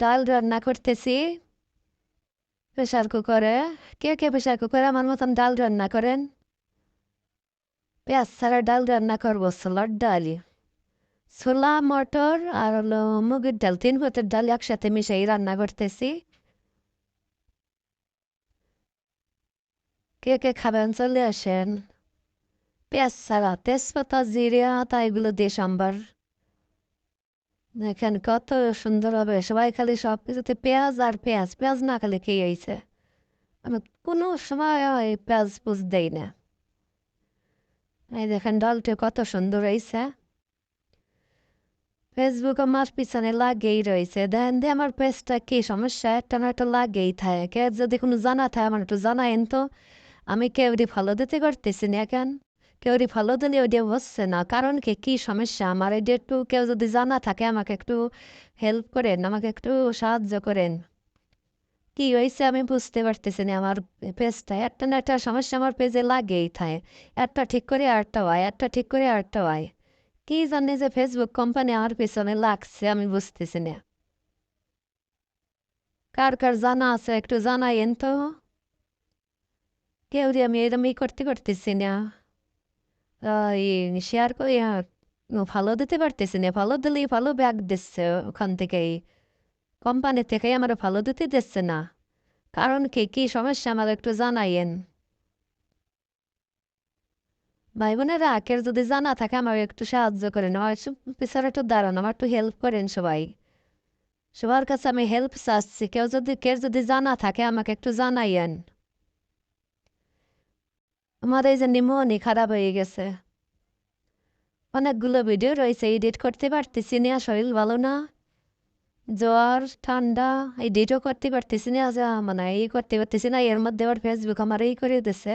ডাল রান্না করতেছি। প্রেশার কুকারে। কে কে প্রেশার কুকারে? আমার মতন ডাল রান্না করেন? পেঁয়াজ ছাড়া ডাল রান্না করব ছোলার ডালি ছোলা, মটর আর হলো মুগের ডাল, তিন পথের ডাল একসাথে মিশাই রান্না করতেছি। কে কে খাবেন? চলে আসেন। পেঁয়াজ ছাড়া তেজপাতা, জিরে আতা এগুলো দিয়ে সাম্বার। দেখেন কত সুন্দর হবে সবাই খালি সব কিছুতে পেঁয়াজ আর পেঁয়াজ পেঁয়াজ না খালি খেয়ে আইছে আমি কোনো সময় পেঁয়াজ পুজ দেই না এই দেখেন ডালটা কত সুন্দর হয়েছে ফেসবুক আমার পিছনে লাগেই রয়েছে দেন দিয়ে আমার পেজটা কি সমস্যা একটা না একটা লাগেই থাকে যদি কোনো জানা থাকে আমার একটু জানাইন তো আমি কেউরি ফলো দিতে করতেছি না কেন কেউরি ফলো দিলে ওইটা বসছে না। কারণ কি, কী সমস্যা? আমার এটা একটু কেউ যদি জানা থাকে, আমাকে একটু হেল্প করেন, আমাকে একটু সাহায্য করেন। কি হয়েছে আমি বুঝতে পারতেছি না আমার পেজটা একটা না একটা সমস্যা আমার পেজে লাগেই থাকে। একটা ঠিক করে আরটা হয়, একটা ঠিক করে আরটা হয়। কি জানে যে ফেসবুক কোম্পানি আমার পেছনে লাগছে, আমি বুঝতেছি না। কার কার জানা আছে, একটু জানাইন তো। কেউ আমি এরমই করতে করতেছি না। শেয়ার করে ভালো দিতে পারতেছি না ভালো দিলেই ভালো ব্যাগ দিচ্ছে ওখান থেকেই কোম্পানি থেকে আমার ভালো দিতে দিচ্ছে না কারণ কি কী সমস্যা আমার একটু জানাইয়েন ভাই বোনেরা কের যদি জানা থাকে আমার একটু সাহায্য করেন আমার পিছনে একটু দাঁড়ান আমার একটু হেল্প করেন সবাই সবার কাছে আমি হেল্প চাচ্ছি কেউ যদি কের যদি জানা থাকে আমাকে একটু জানাইয়েন আমার এই যে নিমনি খারাপ হয়ে গেছে। অনেকগুলো ভিডিও রয়েছে, এডিট করতে পারতেছি না, শরীর ভালো না। জ্বর, ঠান্ডা, এডিটও করতে পারতেছি না, যে মানে এই করতে পারতেছি না, এর মধ্যে আবার ফেসবুক আমার এই করে দিছে।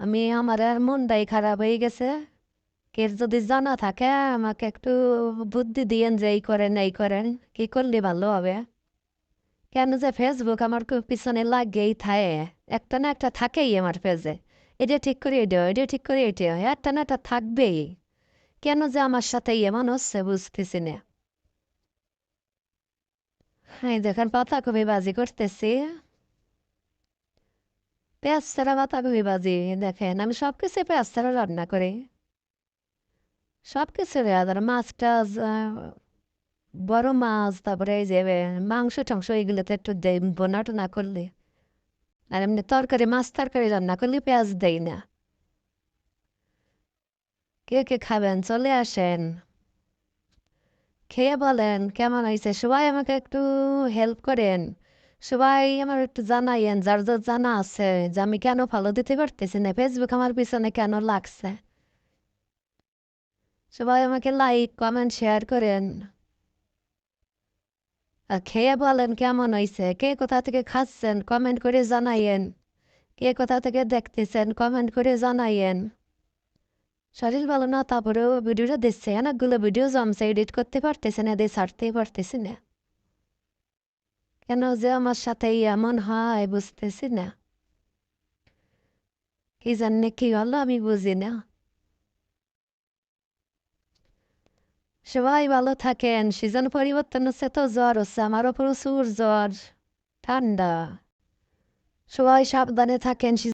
আমি, আমার আর মনটাই খারাপ হয়ে গেছে। কের যদি জানা থাকে, আমাকে একটু বুদ্ধি দিয়েন যে এই করেন এই করেন, কি করলে ভালো হবে? কেন যে ফেসবুক আমার পিছনে লাগেই থাকে, একটা না একটা থাকেই আমার পেজে এটা ঠিক করে এটা এটা ঠিক করে এটা একটা না একটা থাকবেই। কেন যে আমার সাথে এমন হচ্ছে বুঝতেছি না। হ্যাঁ দেখেন পাতাকপি বাজি করতেছি। পেঁয়াজ ছাড়া পাতাকপি বাজি, দেখেন, আমি সব কিছু পেঁয়াজ ছাড়া রান্না করি। সব কিছু আর মাছ টাছ বড় মাছ, তারপরে এই যে মাংস টাংস এগুলোতে একটু দেয় বোনা টোনা করলে। আর এমনি তরকারি মাছ তরকারি রান্না করলে পেঁয়াজ দেই না কে কে খাবেন চলে আসেন খেয়ে বলেন কেমন হয়েছে সবাই আমাকে একটু হেল্প করেন সবাই আমার একটু জানাইয়েন যার যার জানা আছে যে আমি কেন ভালো দিতে পারতেছি না ফেসবুক আমার পিছনে কেন লাগছে সবাই আমাকে লাইক কমেন্ট শেয়ার করেন আর খেয়ে বলেন কেমন হয়েছে কে কোথা থেকে খাচ্ছেন? কমেন্ট করে জানাইয়েন। কে কোথা থেকে দেখতেছেন? কমেন্ট করে জানাইয়েন। শরীর ভালো না, তারপরেও ভিডিওটা দিচ্ছে অনেকগুলো ভিডিও জমছে এডিট করতে পারতেছে না, দিয়ে ছাড়তেই পারতেছি না। কেন যে আমার সাথে এমন হয় বুঝতেছি না। কি জানে, কি হলো আমি বুঝি না। সবাই ভালো থাকেন সিজন পরিবর্তন হচ্ছে তো জ্বর হচ্ছে আমারও প্রচুর জ্বর ঠান্ডা সবাই সাবধানে থাকেন